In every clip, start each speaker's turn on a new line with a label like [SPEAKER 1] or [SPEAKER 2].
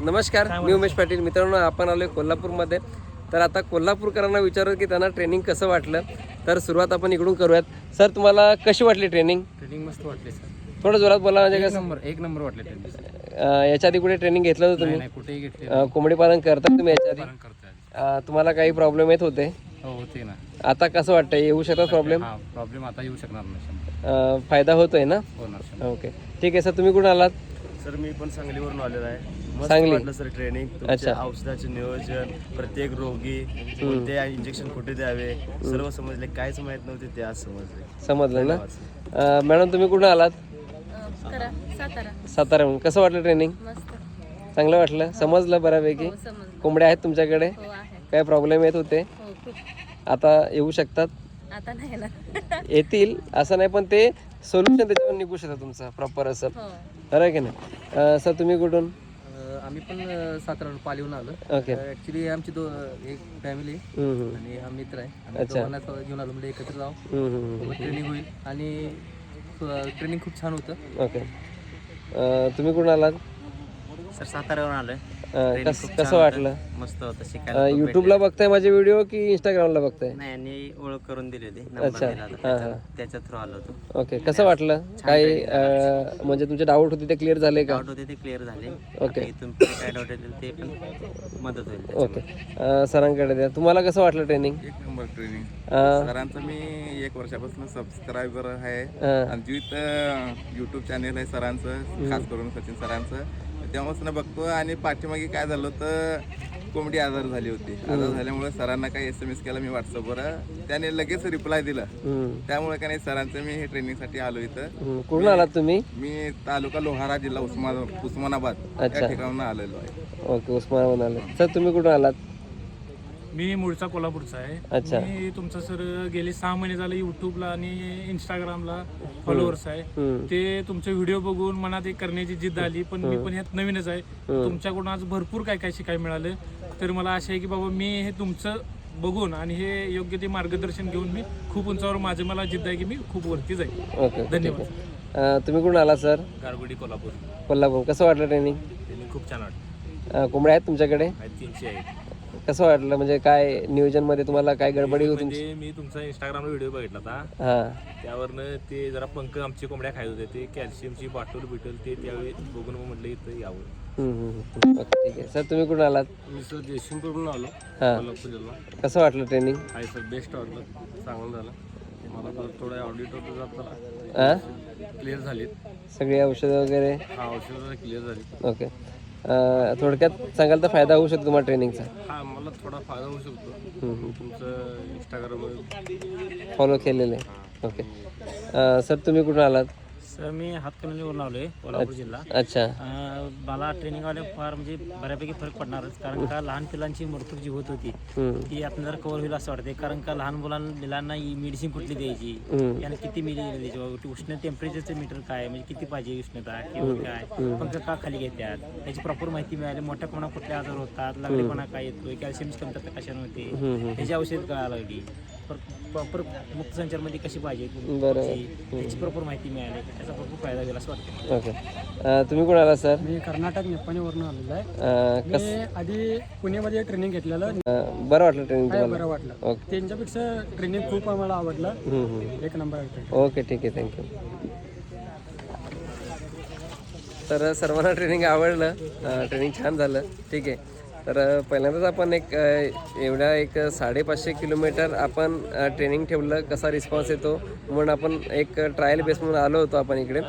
[SPEAKER 1] नमस्कार मी उमेश पाटील. मित्रांनो आपण आलोय कोल्हापूरमध्ये. तर आता कोल्हापूरकरांना विचारू की त्यांना ट्रेनिंग कसं वाटलं? तर सुरुवात आपण इकडून करूयात. सर तुम्हाला कशी वाटली ट्रेनिंग
[SPEAKER 2] ट्रेनिंग मस्त वाटले सर.
[SPEAKER 1] थोडं जोरात बोला म्हणजे कसं
[SPEAKER 2] नंबर एक नंबर वाटले ट्रेनिंग
[SPEAKER 1] याच्या आधी कुठे ट्रेनिंग घेतलं होतं तुम्ही?
[SPEAKER 2] नाही कुठेही घेतले
[SPEAKER 1] अं, कोंबडी पालन करता तुम्ही याच्या आधी?
[SPEAKER 2] पालन करतोय आधी.
[SPEAKER 1] अं, तुम्हाला काही प्रॉब्लेम येत होते?
[SPEAKER 2] हो होते ना.
[SPEAKER 1] आता कसं वाटतं येऊ शकतात प्रॉब्लेम
[SPEAKER 2] हा प्रॉब्लेम आता येऊ शकणार नाही शंभर.
[SPEAKER 1] फायदा होतोय ना?
[SPEAKER 2] होणार शंभर.
[SPEAKER 1] ओके ठीक आहे सर तुम्ही कुठून आलात?
[SPEAKER 3] सर मी पण सांगलीवरून आलेलो आहे. मस्त
[SPEAKER 1] सांगली?
[SPEAKER 3] वाटलं सर ट्रेनिंग तुमचे
[SPEAKER 1] अच्छा.
[SPEAKER 3] औषधाचे नियोजन प्रत्येक रोगी कोणते इंजेक्शन कुठे द्यावे सर्व समजले. काहीच माहीत नव्हते ते आज समजले.
[SPEAKER 1] समजलं ना? अं, मॅडम तुम्ही कुठून आलात?
[SPEAKER 4] करा सातारा.
[SPEAKER 1] साताऱ्याहून कसं वाटलं ट्रेनिंग
[SPEAKER 4] मस्त.
[SPEAKER 1] चांगलं वाटलं? समजलं बऱ्यापैकी?
[SPEAKER 4] हो समजलं.
[SPEAKER 1] कोंबड्या आहेत तुमच्याकडे?
[SPEAKER 4] हो आहे
[SPEAKER 1] काय प्रॉब्लेम येत होते?
[SPEAKER 4] हो खूप.
[SPEAKER 1] आता येऊ शकतात?
[SPEAKER 4] आता नाही ना
[SPEAKER 1] येतील असं नाही पण ते सोल्युशन त्याच्यावर निघू शकतं तुमचं प्रॉपर असं.
[SPEAKER 4] हो.
[SPEAKER 1] खरं आहे की नाही? सर तुम्ही कुठून?
[SPEAKER 2] आम्ही पण सातारा पालीहून आलो.
[SPEAKER 1] ओके
[SPEAKER 2] ऍक्च्युली आमची दो एक फॅमिली. आणि हा मित्र आहे. घेऊन आलो म्हणजे एकत्र जाऊ. ट्रेनिंग होईल. आणि ट्रेनिंग खूप छान होतं.
[SPEAKER 1] ओके तुम्ही कुठून आलात?
[SPEAKER 3] सर साताऱ्यावरून आलोय.
[SPEAKER 1] कस कसं वाटलं?
[SPEAKER 3] मस्त होतं शिकायला
[SPEAKER 1] युट्यूबला बघताय माझे व्हिडिओ की इंस्टाग्रामला बघताय?
[SPEAKER 3] नाही यांनी ओळख करून दिली होती.
[SPEAKER 1] अच्छा. हां हां.
[SPEAKER 3] त्याच्या थ्रू आलो होतो.
[SPEAKER 1] ओके कसं वाटलं? काही अं, म्हणजे तुमचे डाऊट होते ते क्लिअर झाले का?
[SPEAKER 3] डाऊट होते ते क्लिअर झाले.
[SPEAKER 1] ओके
[SPEAKER 3] इथून पुढे काय डाऊट येतील ते पण मदत होईल
[SPEAKER 1] ओके सरांकडे द्या. तुम्हाला कसं वाटलं ट्रेनिंग
[SPEAKER 5] एक नंबर ट्रेनिंग सरांचं मी एक वर्षापासून सबस्क्रायबर आहे. आणि जिथं यूट्यूब चॅनेल आहे सरांचं खास करून सचिन सरांचं तेव्हापासून बघतो आणि पाठीमागे काय झालं होतं कोंबडी आजार झाली होती. आजार झाल्यामुळे सरांना काही एस एम एस केला मी व्हॉट्सअपवर त्याने लगेच रिप्लाय दिला. त्यामुळे काय नाही सरांचं मी हे ट्रेनिंगसाठी आलो इथं.
[SPEAKER 1] कुठून आलात तुम्ही?
[SPEAKER 5] मी तालुका लोहारा जिल्हा उस्मान उस्मानाबाद. या ठिकाणून आलेलो आहे.
[SPEAKER 1] ओके उस्मानाबाद आले. सर तुम्ही कुठून आलात?
[SPEAKER 6] मी मूळचा कोल्हापूरचा आहे.
[SPEAKER 1] अच्छा.
[SPEAKER 6] मी तुमचं सर गेले सहा महिने झाले युट्यूबला आणि इंस्टाग्रामला फॉलोअर्स आहे.
[SPEAKER 1] हम्म,
[SPEAKER 6] ते तुमचे व्हिडिओ बघून मनात एक करण्याची जिद्द आली पण मी पण ह्यात नवीनच आहे. तुमच्याकडून आज भरपूर काय काय शिकायला मिळालं. तर मला आशा आहे की बाबा मी हे तुमचं बघून आणि हे योग्य ते मार्गदर्शन घेऊन मी खूप उंचावर माझं मला जिद्द आहे की मी खूप वरती जाईल
[SPEAKER 1] ओके ओके,
[SPEAKER 6] धन्यवाद.
[SPEAKER 1] आहे. अं, तुम्ही कुठून आलात सर?
[SPEAKER 3] गारगुडी कोल्हापूर.
[SPEAKER 1] कोल्हापूर. कसं वाटलं ट्रेनिंग
[SPEAKER 3] ट्रेनिंग खूप छान वाटतं
[SPEAKER 1] कोंबड्या आहेत तुमच्याकडे?
[SPEAKER 3] तीनशे आहे
[SPEAKER 1] कसं वाटलं? म्हणजे काय नियोजनमध्ये तुम्हाला काय गडबडी होती?
[SPEAKER 3] म्हणजे मी तुमचा इंस्टाग्रामला व्हिडिओ बघितला होता.
[SPEAKER 1] हां.
[SPEAKER 3] त्यावरनं ते जरा पंख आमची कोंबड्या खायत होते. ते कॅल्शियमची बॉटल बिटल ते त्यावेळी बघून मग म्हटलं इथं यावं.
[SPEAKER 1] हम्म, हम्म, हम्म. ओके ठीक आहे. सर तुम्ही कुठून आलात?
[SPEAKER 3] मी सर जयसिंगपूरहून आलो.
[SPEAKER 1] हां. कसं वाटलं ट्रेनिंग
[SPEAKER 3] आहे सर बेस्ट वाटलं. चांगलं झालं. मला थोडं ऑडिट होतं
[SPEAKER 1] हां
[SPEAKER 3] क्लिअर झाली
[SPEAKER 1] सगळी औषधं वगैरे?
[SPEAKER 3] हा औषधं क्लिअर झाली
[SPEAKER 1] ओके. थोडक्यात सांगाल तर फायदा होऊ शकतो तुम्हाला ट्रेनिंगचा.
[SPEAKER 3] हा मला थोडा फायदा होऊ शकतो. तुमचं इंस्टाग्राम
[SPEAKER 1] फॉलो केलेले ओके अं, सर तुम्ही कुठून आलात?
[SPEAKER 7] सर मी हातकणंगलेवरून आलो आहे कोल्हापूर जिल्हा.
[SPEAKER 1] अच्छा.
[SPEAKER 7] अं, मला ट्रेनिंगवाले फार म्हणजे बऱ्यापैकी फरक पडणारच कारण का लहान पिलांची मृत्यू जी होत होती
[SPEAKER 1] हम्म,
[SPEAKER 7] ती आपण जर कव्हर होईल असं वाटते कारण का लहान मुलांना मुलांना मेडिसिन कुठली द्यायची?
[SPEAKER 1] हम्म.
[SPEAKER 7] यानं किती मेडिसिन द्यायची? बाबा, उष्ण टेम्परेचरचं मीटर काय? म्हणजे किती पाहिजे उष्णता? किंवा काय? पंख का खाली घेतात? त्याची प्रॉपर माहिती मिळाली. मोठ्या प्रमाणात कुठले आजार होतात? लागलेपणा काय येतोय? कॅल्शियमची कमतरता कशाने होते. त्याची औषध कळायला लागली. प्रॉपर मुक्त संचारमध्ये कशी पाहिजे?
[SPEAKER 1] बरोबर.
[SPEAKER 7] त्याची प्रॉपर माहिती मिळाली त्याचा भरपूर फायदा होईल असं वाटतं.
[SPEAKER 1] ओके. अं, तुम्ही कुठून आलात सर?
[SPEAKER 8] मी कर्नाटक निप्पाणीवरून आलेलो आहे.
[SPEAKER 1] अं, कस
[SPEAKER 8] मी आधी पुण्यामध्ये ट्रेनिंग घेतलेलं.
[SPEAKER 1] अं, बरं वाटलं ट्रेनिंग
[SPEAKER 8] काय
[SPEAKER 1] तुम्हाला?
[SPEAKER 8] बरं वाटलं.
[SPEAKER 1] ओके.
[SPEAKER 8] त्यांच्यापेक्षा ट्रेनिंग खूप आम्हाला आवडलं.
[SPEAKER 1] हम्म, हम्म.
[SPEAKER 8] एक नंबर आहे
[SPEAKER 1] ओके ठीक आहे थँक्यू तर सर्वांना ट्रेनिंग आवडलं. ट्रेनिंग छान झालं. ठीक आहे. तर पहिल्यांदाच आपण एक एवढ्या एक साडेपाचशे किलोमीटर आपण ट्रेनिंग ठेवलं कसा रिस्पॉन्स येतो म्हणून आपण एक ट्रायल बेस म्हणून आलो होतो आपण इकडे.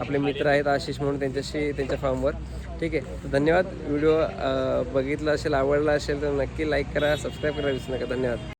[SPEAKER 1] आपले मित्र आहेत आशिष म्हणून त्यांच्याशी त्यांच्या फॉर्मवर ठीक आहे. तर धन्यवाद. व्हिडिओ बघितला असेल आवडला असेल तर नक्की लाईक करा सबस्क्राईब करा विसरू नका. धन्यवाद.